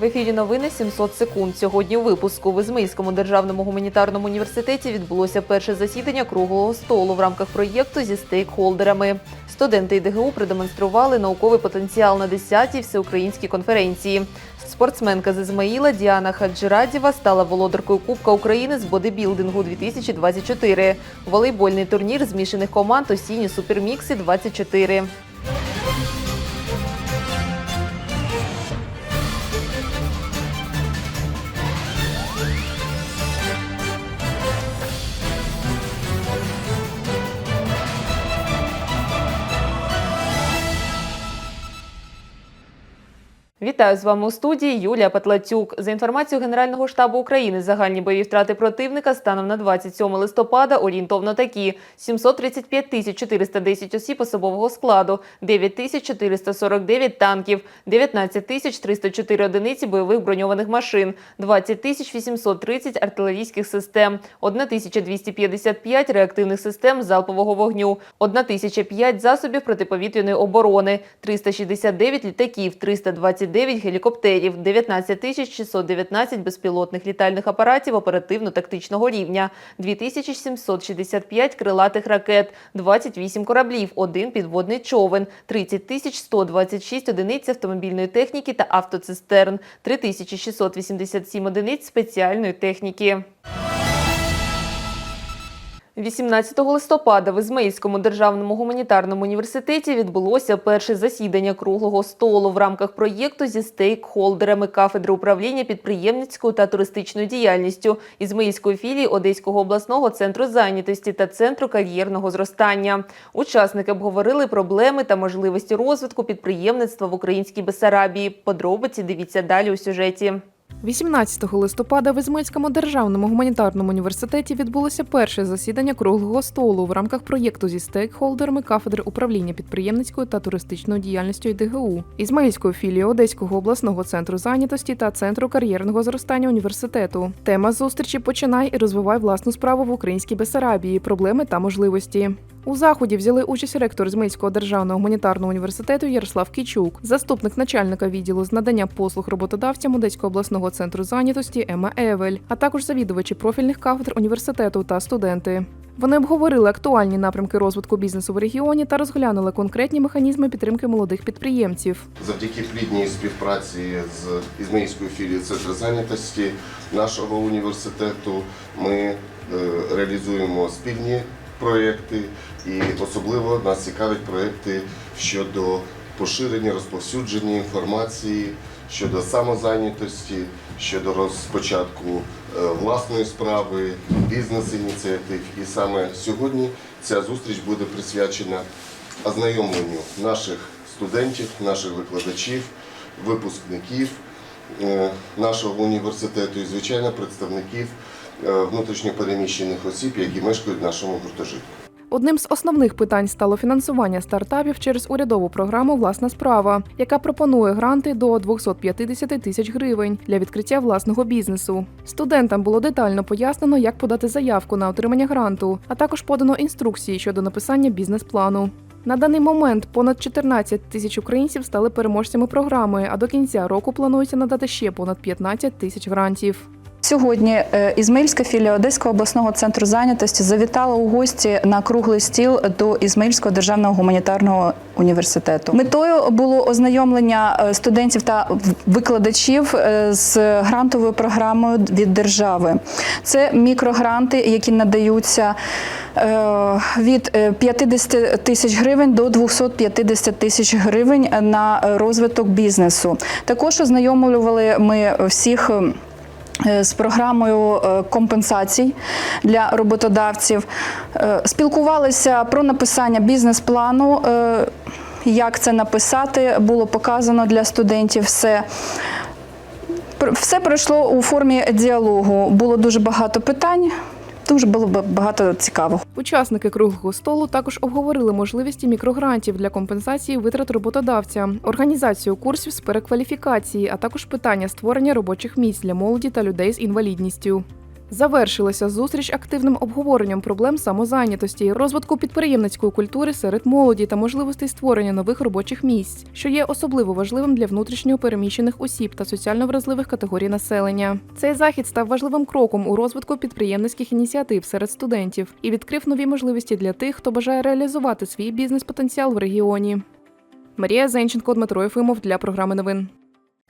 В ефірі новини 700 секунд. Сьогодні у випуску в Ізмаїльському державному гуманітарному університеті відбулося перше засідання круглого столу в рамках проєкту зі стейкхолдерами. Студенти ІДГУ продемонстрували науковий потенціал на 10-й всеукраїнській конференції. Спортсменка з Ізмаїла Діана Хаджирадєва стала володаркою Кубка України з бодибілдингу 2024. Волейбольний турнір змішаних команд осінні супермікси 24. Вітаю з вами у студії Юлія Петлацюк. За інформацією Генерального штабу України, загальні бойові втрати противника станом на 27 листопада орієнтовно такі: 735 тисяч 410 осіб особового складу, 9 тисяч 449 танків, 19 тисяч 304 одиниці бойових броньованих машин, 20 тисяч 830 артилерійських систем, 1 тисяча 255 реактивних систем залпового вогню, 1 тисяча 5 засобів протиповітряної оборони, 369 літаків, 329 гелікоптерів, 19 тисяч 619 безпілотних літальних апаратів оперативно-тактичного рівня, 2765 крилатих ракет, 28 кораблів, 1 підводний човен, 30 тисяч 126 одиниць автомобільної техніки та автоцистерн, 3687 одиниць спеціальної техніки. 18 листопада в Ізмаїльському державному гуманітарному університеті відбулося перше засідання круглого столу в рамках проєкту зі стейкхолдерами кафедри управління підприємницькою та туристичною діяльністю Ізмаїльської філії Одеського обласного центру зайнятості та центру кар'єрного зростання. Учасники обговорили проблеми та можливості розвитку підприємництва в українській Бесарабії. Подробиці дивіться далі у сюжеті. 18 листопада в Ізмаїльському державному гуманітарному університеті відбулося перше засідання круглого столу в рамках проєкту зі стейкхолдерами кафедри управління підприємницькою та туристичною діяльністю ІДГУ, Ізмаїльської філії Одеського обласного центру зайнятості та центру кар'єрного зростання університету. Тема зустрічі починай і розвивай власну справу в українській Бесарабії, проблеми та можливості. У заході взяли участь ректор Змийського державного гуманітарного університету Ярослав Кічук, заступник начальника відділу з надання послуг роботодавцям Одеського обласного центру зайнятості Ема Евель, а також завідувачі профільних кафедр університету та студенти. Вони обговорили актуальні напрямки розвитку бізнесу в регіоні та розглянули конкретні механізми підтримки молодих підприємців. Завдяки плідній співпраці з Ізмаїльською філією Центру зайнятості нашого університету ми е, реалізуємо спільні проєкти, і особливо нас цікавлять проєкти щодо поширення, розповсюдження інформації щодо самозайнятості, щодо розпочатку е, власної справи, бізнес-ініціатив. І саме сьогодні ця зустріч буде присвячена ознайомленню наших студентів, наших викладачів, випускників е, нашого університету і, звичайно, представників е, внутрішньопереміщених осіб, які мешкають в нашому гуртожитку. Одним з основних питань стало фінансування стартапів через урядову програму Власна справа, яка пропонує гранти до 250 тисяч гривень для відкриття власного бізнесу. Студентам було детально пояснено, як подати заявку на отримання гранту, а також подано інструкції щодо написання бізнес-плану. На даний момент понад 14 тисяч українців стали переможцями програми, а до кінця року планується надати ще понад 15 тисяч грантів. Сьогодні е, Ізмаїльська філія Одеського обласного центру зайнятості завітала у гості на круглий стіл до Ізмаїльського державного гуманітарного університету. Метою було ознайомлення е, студентів та викладачів е, з грантовою програмою від держави. Це мікрогранти, які надаються від 50 тисяч гривень до 250 тисяч гривень на розвиток бізнесу. Також ознайомлювали ми всіх. Е, З програмою е, компенсацій для роботодавців Е, спілкувалися про написання бізнес-плану. Як це написати, було показано для студентів все. Все пройшло у формі діалогу. Було дуже багато питань, дуже було б- багато цікавого. Учасники круглого столу також обговорили можливості мікрогрантів для компенсації витрат роботодавця, організацію курсів з перекваліфікації, а також питання створення робочих місць для молоді та людей з інвалідністю. Завершилася зустріч активним обговоренням проблем самозайнятості, розвитку підприємницької культури серед молоді та можливостей створення нових робочих місць, що є особливо важливим для внутрішньо переміщених осіб та соціально вразливих категорій населення. Цей захід став важливим кроком у розвитку підприємницьких ініціатив серед студентів і відкрив нові можливості для тих, хто бажає реалізувати свій бізнес-потенціал в регіоні. Марія Зенченко, Дмитро Єфимов для програми новин.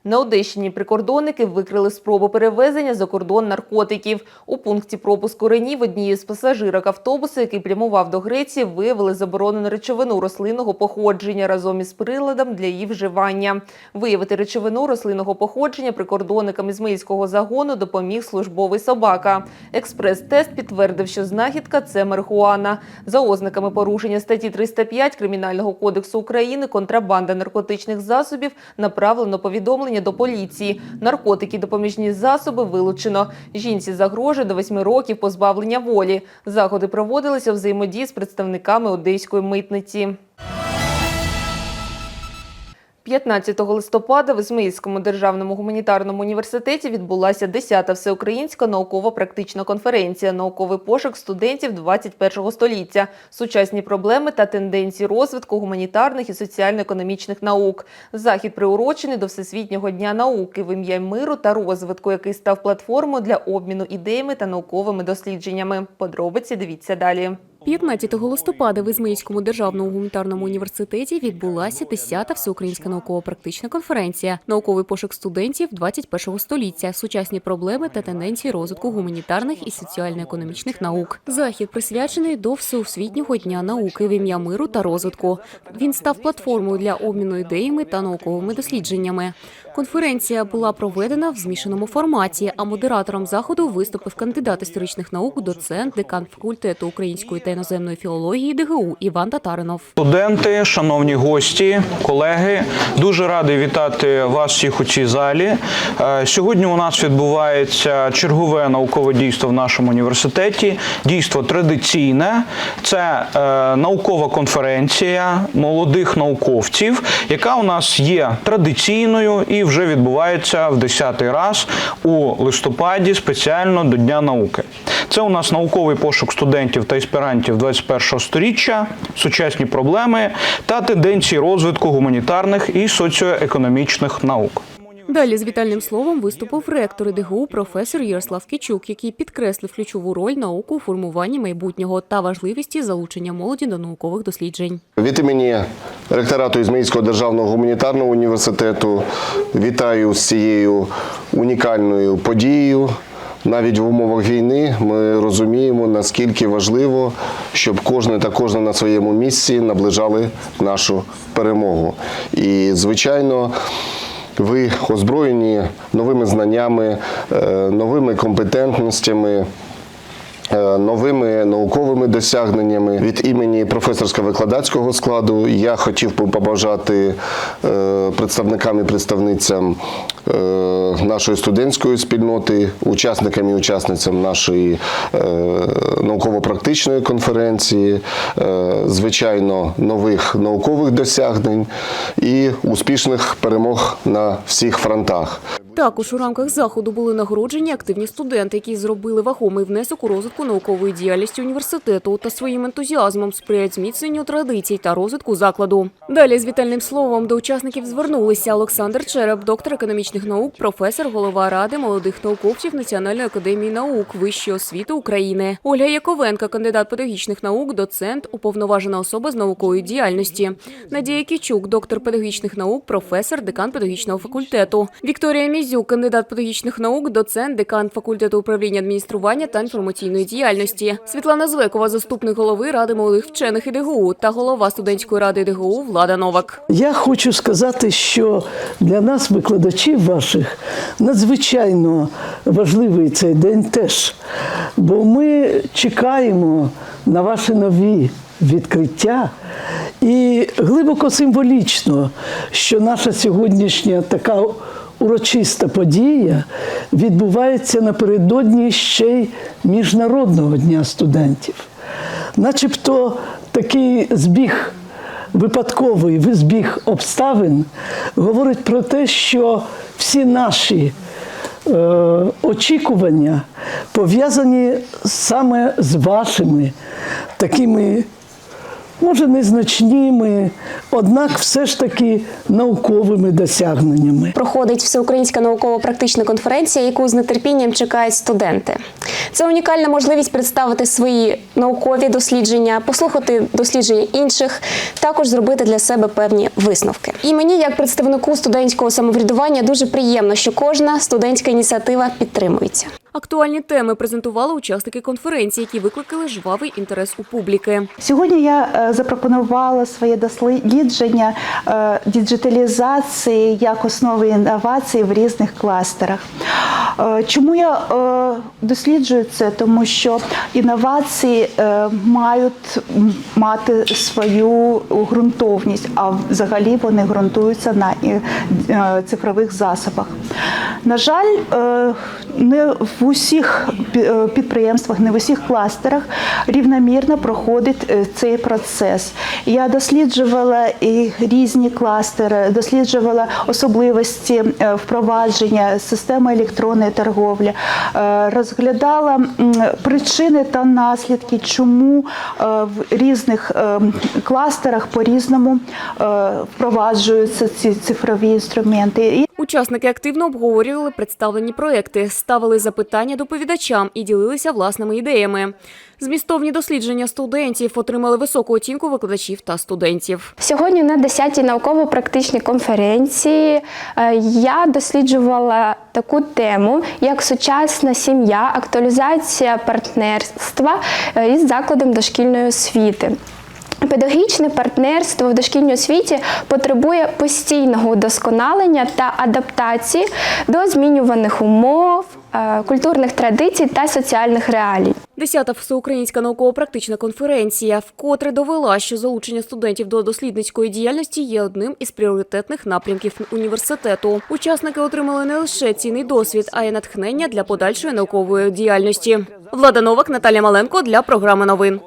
На Одещині прикордонники викрили спробу перевезення за кордон наркотиків. У пункті пропуску Ренів однієї з пасажирок автобуса, який прямував до Греції, виявили заборонену речовину рослинного походження разом із приладом для її вживання. Виявити речовину рослинного походження прикордонникам Ізмаїльського загону допоміг службовий собака. Експрес-тест підтвердив, що знахідка це марихуана. За ознаками порушення статті 305 Кримінального кодексу України контрабанда наркотичних засобів направлено повідомлення до поліції. Наркотики допоміжні засоби вилучено. Жінці загрожує до восьми років позбавлення волі. Заходи проводилися взаємодії з представниками одеської митниці. 15 листопада в Ізмаїльському державному гуманітарному університеті відбулася 10-та всеукраїнська науково-практична конференція «Науковий пошук студентів 21 століття. Сучасні проблеми та тенденції розвитку гуманітарних і соціально-економічних наук». Захід приурочений до Всесвітнього дня науки в ім'я миру та розвитку, який став платформою для обміну ідеями та науковими дослідженнями. Подробиці дивіться далі. 15 листопада в Ізмаїльському державному гуманітарному університеті відбулася 10-та всеукраїнська науково-практична конференція «Науковий пошук студентів 21 століття. Сучасні проблеми та тенденції розвитку гуманітарних і соціально-економічних наук». Захід присвячений до Всеосвітнього дня науки в ім'я миру та розвитку. Він став платформою для обміну ідеями та науковими дослідженнями. Конференція була проведена в змішаному форматі, а модератором заходу виступив кандидат історичних наук, доцент, декан факультету української та іноземної філології ДГУ Іван Татаринов. Студенти, шановні гості, колеги, дуже радий вітати вас всіх у цій залі. Е, Сьогодні у нас відбувається чергове наукове дійство в нашому університеті. Дійство традиційне. Це е, наукова конференція молодих науковців, яка у нас є традиційною і вже відбувається в 10-й раз у листопаді спеціально до Дня науки. Це у нас науковий пошук студентів та аспірантів 21-го сторіччя, сучасні проблеми та тенденції розвитку гуманітарних і соціоекономічних наук. Далі з вітальним словом виступив ректор ДГУ професор Ярослав Кичук, який підкреслив ключову роль науки у формуванні майбутнього та важливості залучення молоді до наукових досліджень. Від імені ректорату Ізмаїльського державного гуманітарного університету вітаю з цією унікальною подією. Навіть в умовах війни ми розуміємо, наскільки важливо, щоб кожен та кожна на своєму місці наближали нашу перемогу. І, звичайно, ви озброєні новими знаннями, е, новими компетентностями. Е, Новими науковими досягненнями від імені професорсько-викладацького складу я хотів би побажати е, представникам і представницям е, нашої студентської спільноти, учасникам і учасницям нашої науково-практичної конференції, звичайно, нових наукових досягнень і успішних перемог на всіх фронтах. Також у рамках заходу були нагороджені активні студенти, які зробили вагомий внесок у розвитку наукової діяльності університету та своїм ентузіазмом сприяють зміцненню традицій та розвитку закладу. Далі з вітальним словом до учасників звернулися Олександр Череп, доктор економічних наук, професор, голова ради молодих науковців Національної академії наук Вищої освіти України, Ольга Яковенка, кандидат педагогічних наук, доцент, уповноважена особа з наукової діяльності, Надія Кічук, доктор педагогічних наук, професор, декан педагогічного факультету, Вікторія Мізюк, кандидат педагогічних наук, доцент, декан факультету управління адміністрування та інформаційної діяльності, Світлана Звекова, заступник голови ради молодих вчених ІДГУ та голова студентської ради ДГУ Влада Новак. Я хочу сказати, що для нас, викладачів ваших, надзвичайно важливий цей день теж. Бо ми чекаємо на ваші нові відкриття. І глибоко символічно, що наша сьогоднішня така урочиста подія відбувається напередодні ще й Міжнародного дня студентів. Начебто такий збіг випадковий збіг обставин говорить про те, що всі наші е, очікування пов'язані саме з вашими такими, може, незначними, однак все ж таки науковими досягненнями. Проходить всеукраїнська науково-практична конференція, яку з нетерпінням чекають студенти. Це унікальна можливість представити свої наукові дослідження, послухати дослідження інших, також зробити для себе певні висновки. І мені, як представнику студентського самоврядування, дуже приємно, що кожна студентська ініціатива підтримується. Актуальні теми презентували учасники конференції, які викликали жвавий інтерес у публіки. Сьогодні я е, запропонувала своє дослідження е, діджиталізації як основи інновацій в різних кластерах. Е, Чому я досліджую це? Тому що інновації мають мати свою ґрунтовність, а взагалі вони ґрунтуються на цифрових засобах. На жаль, не в усіх е, підприємствах, не в усіх кластерах рівномірно проходить е, цей процес. Я досліджувала і різні кластери, досліджувала особливості е, впровадження системи електронної торговлі, розглядала причини та наслідки, чому в різних кластерах по-різному е, впроваджуються ці цифрові інструменти. Учасники активно обговорювали представлені проекти, ставили запитання доповідачам і ділилися власними ідеями. Змістовні дослідження студентів отримали високу оцінку викладачів та студентів. Сьогодні на 10-й науково-практичній конференції е, я досліджувала таку тему, як сучасна сім'я, актуалізація партнерства е, із закладом дошкільної освіти. Педагогічне партнерство в дошкільній освіті потребує постійного удосконалення та адаптації до змінюваних умов, е, культурних традицій та соціальних реалій. Десята всеукраїнська науково-практична конференція вкотре довела, що залучення студентів до дослідницької діяльності є одним із пріоритетних напрямків університету. Учасники отримали не лише цінний досвід, а й натхнення для подальшої наукової діяльності. Влада Новак, Наталя Маленко для програми новин.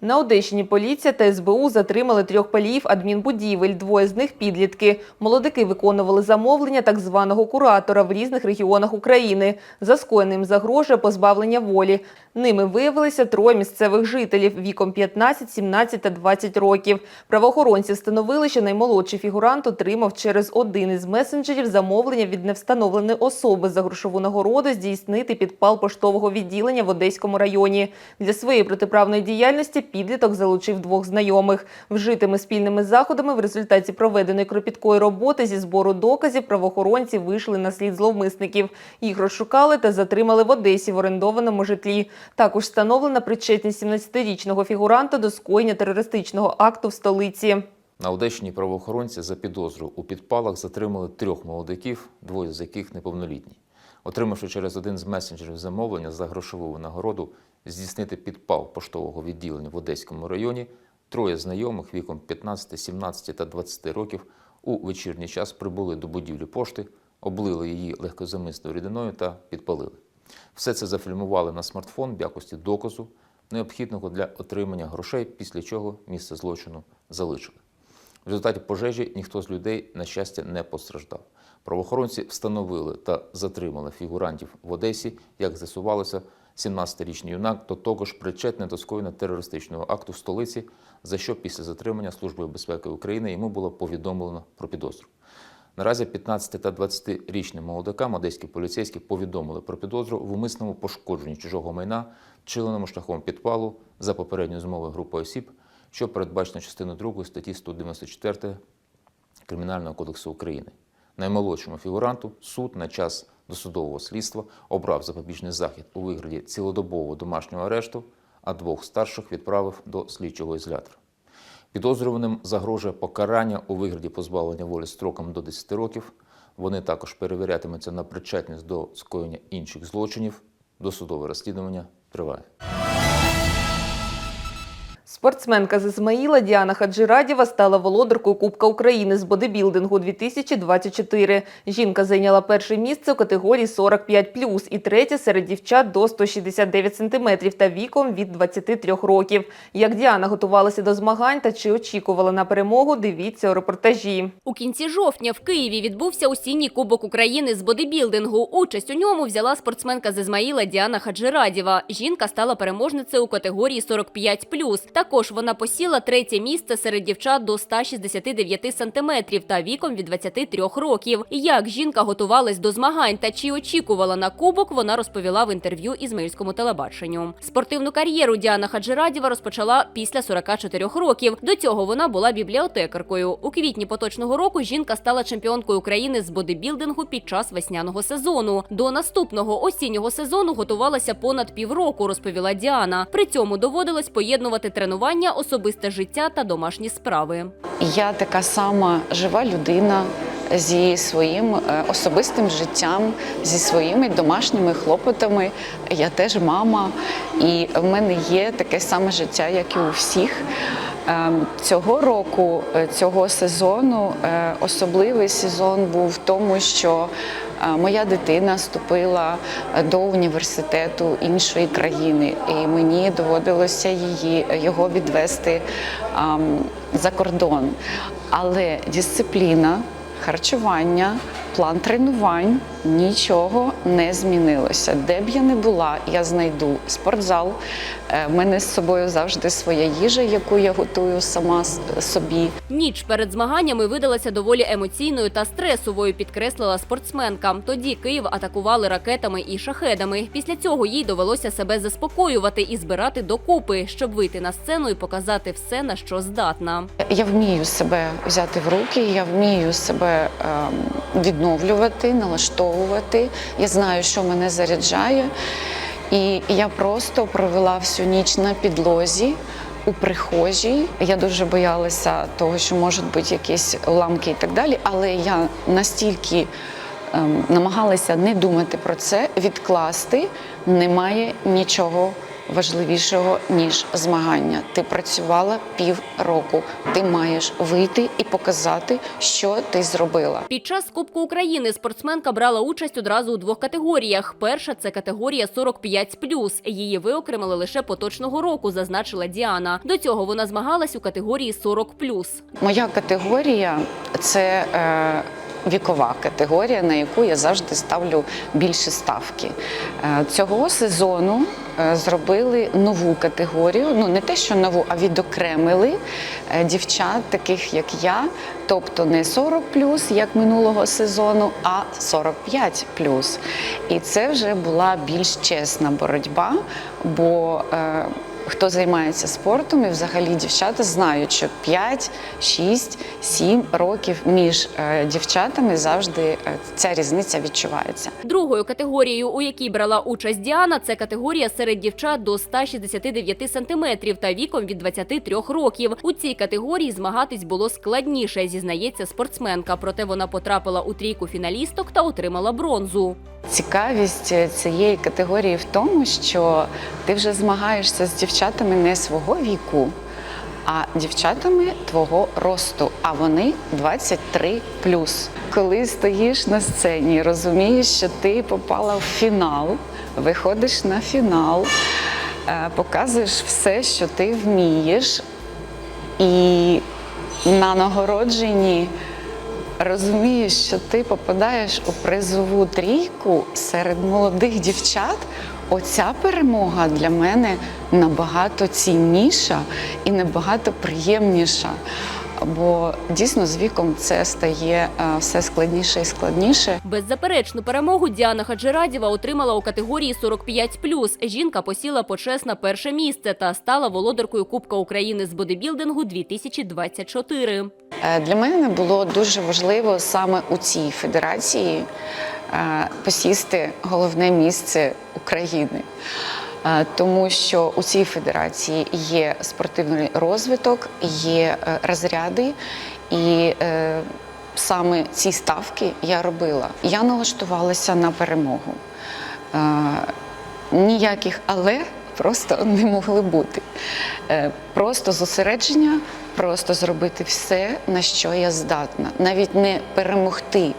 На Одещині поліція та СБУ затримали трьох паліїв адмінбудівель. Двоє з них підлітки. Молодики виконували замовлення так званого куратора в різних регіонах України. За скоєним загрожує позбавлення волі. Ними виявилися троє місцевих жителів віком 15, 17 та 20 років. Правоохоронці встановили, що наймолодший фігурант отримав через один із месенджерів замовлення від невстановленої особи за грошову нагороду здійснити підпал поштового відділення в Одеському районі. Для своєї протиправної діяльності підліток залучив двох знайомих. Вжитими спільними заходами в результаті проведеної кропіткої роботи зі збору доказів правоохоронці вийшли на слід зловмисників. Їх розшукали та затримали в Одесі в орендованому житлі. Також встановлена причетність 17-річного фігуранта до скоєння терористичного акту в столиці. На Одещині правоохоронці за підозру у підпалах затримали трьох молодиків, двоє з яких неповнолітні. Отримавши через один з месенджерів замовлення за грошову нагороду здійснити підпал поштового відділення в Одеському районі, троє знайомих віком 15, 17 та 20 років у вечірній час прибули до будівлі пошти, облили її легкозамисною рідиною та підпалили. Все це зафільмували на смартфон в якості доказу, необхідного для отримання грошей, після чого місце злочину залишили. В результаті пожежі ніхто з людей, на щастя, не постраждав. Правоохоронці встановили та затримали фігурантів в Одесі, як з'ясувалося, 17-річний юнак до того ж причетний до скоєння терористичного акту в столиці, за що після затримання Службою безпеки України йому було повідомлено про підозру. Наразі 15 та 20-річним молодикам одеські поліцейські повідомили про підозру в умисному пошкодженні чужого майна, вчиненому шляхом підпалу за попередньою змовою групи осіб, що передбачено частиною 2 статті 194 Кримінального кодексу України. Наймолодшому фігуранту суд на час досудового слідства обрав запобіжний захід у вигляді цілодобового домашнього арешту, а двох старших відправив до слідчого ізолятора. Підозрюваним загрожує покарання у вигляді позбавлення волі строком до 10 років. Вони також перевірятимуться на причетність до скоєння інших злочинів. Досудове розслідування триває. Спортсменка з Ізмаїла Діана Хаджирадєва стала володаркою Кубка України з бодибілдингу 2024. Жінка зайняла перше місце у категорії 45+, і третє серед дівчат до 169 см та віком від 23 років. Як Діана готувалася до змагань та чи очікувала на перемогу, дивіться у репортажі. У кінці жовтня в Києві відбувся осінній кубок України з бодибілдингу. Участь у ньому взяла спортсменка з Ізмаїла Діана Хаджирадєва. Жінка стала переможницею у категорії 45+. Також вона посіла третє місце серед дівчат до 169 сантиметрів та віком від 23 років. Як жінка готувалась до змагань та чи очікувала на кубок, вона розповіла в інтерв'ю Ізмаїльському телебаченню. Спортивну кар'єру Діана Хаджирадєва розпочала після 44 років. До цього вона була бібліотекаркою. У квітні поточного року жінка стала чемпіонкою України з бодибілдингу під час весняного сезону. До наступного осіннього сезону готувалася понад півроку, розповіла Діана. При цьому доводилось поєднувати тренування, особисте життя та домашні справи. Я така сама жива людина зі своїм е, особистим життям, зі своїми домашніми хлопотами. Я теж мама, і в мене є таке саме життя, як і у всіх. Ем, Цього року, е, цього сезону, е, особливий сезон був в тому, що е, моя дитина вступила е, до університету іншої країни, і мені доводилося її його відвести за кордон. Але дисципліна, харчування, план тренувань нічого не змінилося. Де б я не була, я знайду спортзал. Е, В мене з собою завжди своя їжа, яку я готую сама собі. Ніч перед змаганнями видалася доволі емоційною та стресовою, підкреслила спортсменка. Тоді Київ атакували ракетами і шахедами. Після цього їй довелося себе заспокоювати і збирати докупи, щоб вийти на сцену і показати все, на що здатна. Я вмію себе взяти в руки, я вмію себе ем, відновлювати, налаштовувати. Я знаю, що мене заряджає. І я просто провела всю ніч на підлозі. У прихожій я дуже боялася того, що можуть бути якісь уламки і так далі, але я настільки ем, намагалася не думати про це, відкласти. Немає нічого важливішого ніж змагання. Ти працювала півроку. Ти маєш вийти і показати, що ти зробила. Під час Кубку України спортсменка брала участь одразу у двох категоріях. Перша це категорія 45+. Її виокремили лише поточного року, зазначила Діана. До цього вона змагалась у категорії 40+. Моя категорія це е, вікова категорія, на яку я завжди ставлю більше ставки. Е, цього сезону е, зробили нову категорію. Ну не те, що нову, а відокремили е, дівчат, таких як я, тобто не 40 як минулого сезону, а 45 І це вже була більш чесна боротьба, бо хто займається спортом, і взагалі дівчата знають, що 5, 6, 7 років між е, дівчатами завжди е, ця різниця відчувається. Другою категорією, у якій брала участь Діана, це категорія серед дівчат до 169 сантиметрів та віком від 23 років. У цій категорії змагатись було складніше, зізнається спортсменка. Проте вона потрапила у трійку фіналісток та отримала бронзу. Цікавість е, цієї категорії в тому, що ти вже змагаєшся з дівчатами не свого віку, а дівчатами твого росту, а вони 23 Коли стоїш на сцені, розумієш, що ти попала в фінал, виходиш на фінал, е, показуєш все, що ти вмієш, і на нагородженні розумієш, що ти попадаєш у призову трійку серед молодих дівчат. Оця перемога для мене набагато цінніша і набагато приємніша. Бо дійсно з віком це стає е, все складніше і складніше. Беззаперечну перемогу Діана Хаджирадєва отримала у категорії 45+. Жінка посіла почесне перше місце та стала володаркою Кубка України з бодибілдингу 2024. Е, Для мене було дуже важливо саме у цій федерації е, посісти головне місце України. Е, Тому що у цій федерації є спортивний розвиток, є е, розряди, і е, саме ці ставки я робила. Я налаштувалася на перемогу. Ніяких але просто не могли бути. Просто зосередження, просто зробити все, на що я здатна, навіть не перемогти.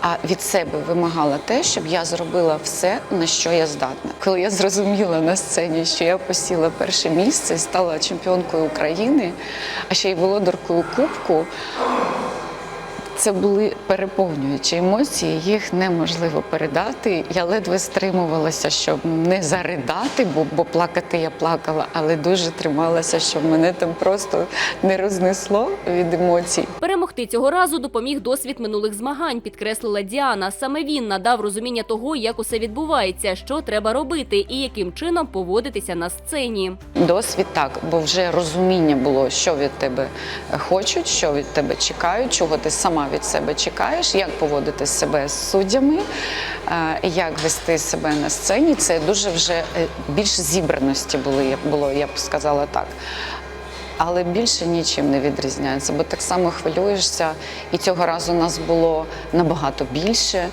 А від себе вимагала те, щоб я зробила все, на що я здатна. Коли я зрозуміла на сцені, що я посіла перше місце, стала чемпіонкою України, а ще й володаркою Кубку, це були переповнюючі емоції, їх неможливо передати. Я ледве стримувалася, щоб не заридати, бо, бо плакати я плакала, але дуже трималася, щоб мене там просто не рознесло від емоцій. Перемогти цього разу допоміг досвід минулих змагань, підкреслила Діана. Саме він надав розуміння того, як усе відбувається, що треба робити і яким чином поводитися на сцені. Досвід так, бо вже розуміння було, що від тебе хочуть, що від тебе чекають, чого ти сама від себе чекаєш, як поводити себе з суддями, е, як вести себе на сцені. Це дуже вже е, більш зібраності були, було, я б сказала так. Але більше нічим не відрізняється, бо так само хвилюєшся, і цього разу нас було набагато більше,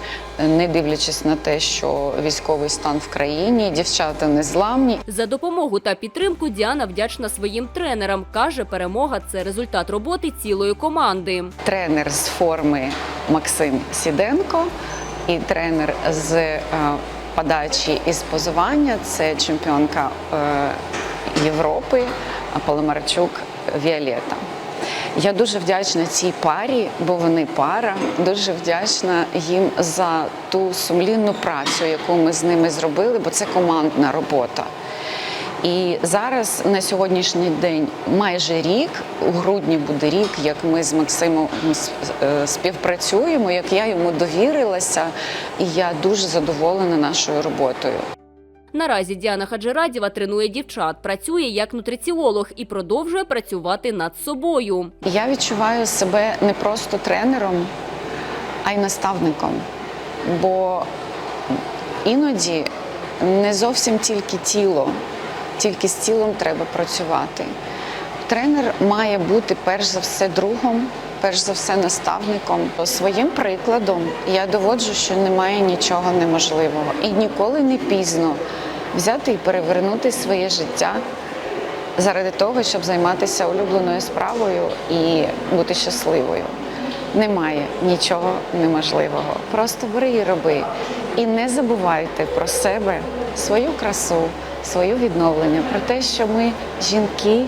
не дивлячись на те, що військовий стан в країні, дівчата незламні. За допомогу та підтримку Діана вдячна своїм тренерам. Каже, перемога це результат роботи цілої команди. тренер з форми Максим Сіденко і тренер з е, подачі і з позування це чемпіонка е, Європи Паламарчук Віолета. Я дуже вдячна цій парі, бо вони пара. Дуже вдячна їм за ту сумлінну працю, яку ми з ними зробили, бо це командна робота. І зараз на сьогоднішній день майже рік, у грудні буде рік, як ми з Максимом е, співпрацюємо, як я йому довірилася, і я дуже задоволена нашою роботою. Наразі Діана Хаджирадєва тренує дівчат, працює як нутриціолог і продовжує працювати над собою. Я відчуваю себе не просто тренером, а й наставником. Бо іноді не зовсім тільки тіло, тільки з тілом треба працювати. Тренер має бути перш за все другом, перш за все наставником. Своїм прикладом я доводжу, що немає нічого неможливого і ніколи не пізно взяти і перевернути своє життя заради того, щоб займатися улюбленою справою і бути щасливою. Немає нічого неможливого. Просто бери і роби. І не забувайте про себе, свою красу, своє відновлення, про те, що ми жінки,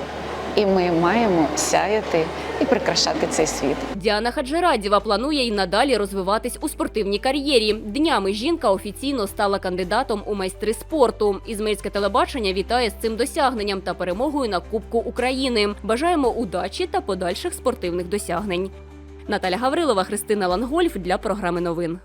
і ми маємо сяяти і прикрашати цей світ. Діана Хаджирадєва планує й надалі розвиватись у спортивній кар'єрі. Днями жінка офіційно стала кандидатом у майстри спорту. Ізмаїльське телебачення вітає з цим досягненням та перемогою на Кубку України. Бажаємо удачі та подальших спортивних досягнень. Наталя Гаврилова, Христина Лангольф для програми новин.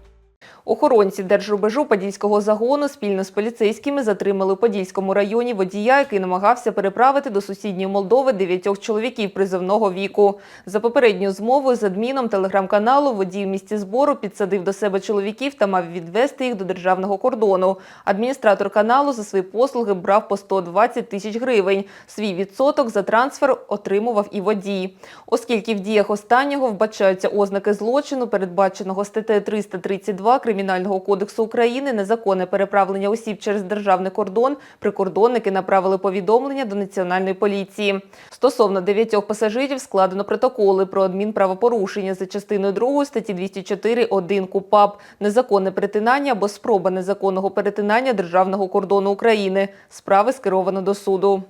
Охоронці держрубежу Подільського загону спільно з поліцейськими затримали у Подільському районі водія, який намагався переправити до сусідньої Молдови дев'ятьох чоловіків призовного віку. За попередньою змовою з адміном телеграм-каналу водій в місті збору підсадив до себе чоловіків та мав відвести їх до державного кордону. Адміністратор каналу за свої послуги брав по 120 тисяч гривень. Свій відсоток за трансфер отримував і водій. Оскільки в діях останнього вбачаються ознаки злочину, передбаченого статтею 332 Кримінального кодексу України, незаконне переправлення осіб через державний кордон, прикордонники направили повідомлення до національної поліції. Стосовно дев'ятьох пасажирів складено протоколи про адмінправопорушення за частиною 2 статті 204.1 КУПАП, незаконне перетинання або спроба незаконного перетинання державного кордону України. Справи скеровано до суду.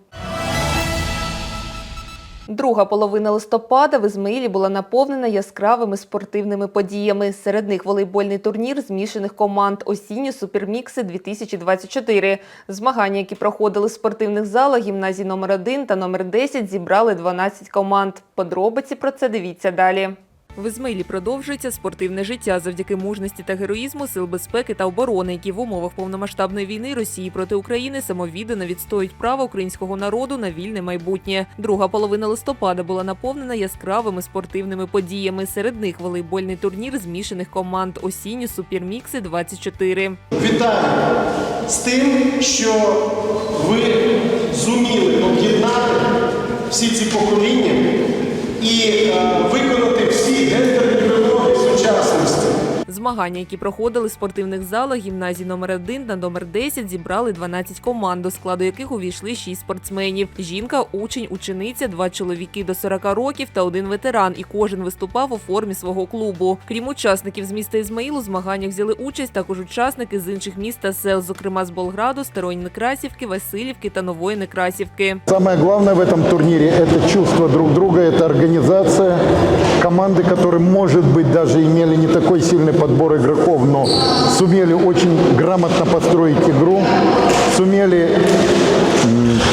Друга половина листопада в Ізмаїлі була наповнена яскравими спортивними подіями. Серед них волейбольний турнір змішаних команд осінні супермікси 2024. Змагання, які проходили в спортивних залах гімназії номер 1 та номер 10, зібрали 12 команд. Подробиці про це дивіться далі. В Ізмаїлі продовжується спортивне життя завдяки мужності та героїзму сил безпеки та оборони, які в умовах повномасштабної війни Росії проти України самовіддано відстоюють право українського народу на вільне майбутнє. Друга половина листопада була наповнена яскравими спортивними подіями. Серед них волейбольний турнір змішаних команд осінні супермікси 24 Вітаю з тим, що ви зуміли об'єднати всі ці покоління і е, виконати всі гендерні вимоги сучасності. Змагання, які проходили в спортивних залах гімназії номер 1 та номер 10, зібрали 12 команд, до складу яких увійшли 6 спортсменів: жінка, учень, учениця, два чоловіки до 40 років та один ветеран. І кожен виступав у формі свого клубу. Крім учасників з міста Ізмаїл, у змаганнях взяли участь також учасники з інших міст та сел, зокрема з Болграду, Старої Некрасівки, Васильівки та Нової Некрасівки. Самое главное в этом турнире – это чувство друг друга, это организация. Команды, которые, может быть, даже имели не такой сильный подбор игроков, но сумели очень грамотно построить игру, сумели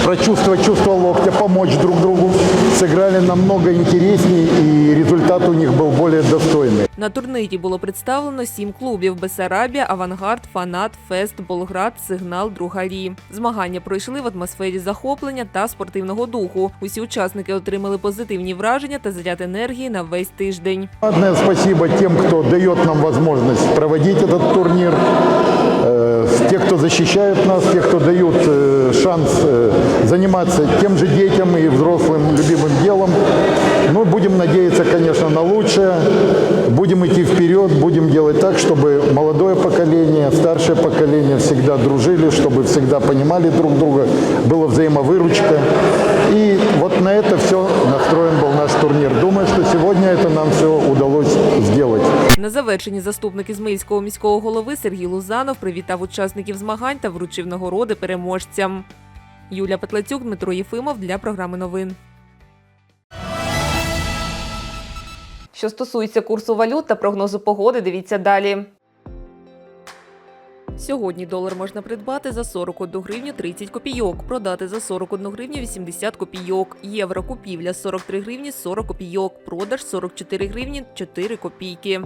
прочувствовать чувство локтя, помочь друг другу, сыграли намного интереснее, и результат у них был более достойный. На турнірі було представлено сім клубів: Бесарабія, Авангард, Фанат, Фест, Болград, Сигнал, Другарі. Змагання пройшли в атмосфері захоплення та спортивного духу. Усі учасники отримали позитивні враження та заряд енергії на весь тиждень. Одное спасибо тем, кто дает нам возможность проводить этот турнир, э, те, кто защищают нас, те, кто дают э, шанс э, заниматься тем же детям и взрослым любимым делом. Ну, будем надеяться, конечно, на лучшее, будем идти вперед, будем делать так, чтобы молодое поколение, старшее поколение всегда дружили, чтобы всегда понимали друг друга, была взаимовыручка. И вот на это все настроен был наш турнир. Думаю, что сегодня это нам все удалось сделать. На завершенні заступник Ізмаїльського міського голови Сергій Лузанов привітав учасників змагань та вручив нагороди переможцям. Юля Петлацюк, Дмитро Єфимов для програми новин. Що стосується курсу валют та прогнозу погоди, дивіться далі. Сьогодні долар можна придбати за 41 гривню 30 копійок, продати за 41 гривню 80 копійок, євро купівля 43 гривні 40 копійок, продаж 44 гривні 4 копійки.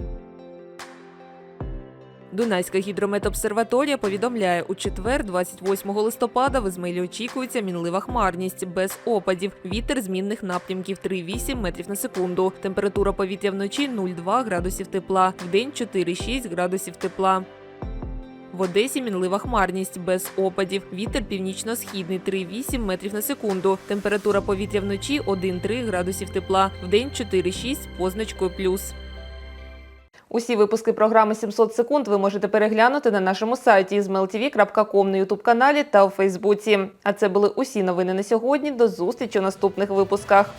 Дунайська гідрометобсерваторія повідомляє, у четвер, 28 листопада, в Ізмаїлі очікується мінлива хмарність без опадів. Вітер змінних напрямків 3,8 метрів на секунду. Температура повітря вночі 0,2 градусів тепла, вдень 4,6 градусів тепла. В Одесі мінлива хмарність без опадів. Вітер північно-східний 3,8 метрів на секунду. Температура повітря вночі 1,3 градусів тепла. Вдень 4,6 з позначкою плюс. Усі випуски програми «700 секунд ви можете переглянути на нашому сайті zmeltv.com, на ютуб каналі та у Фейсбуці. А це були усі новини на сьогодні. До зустрічі у наступних випусках.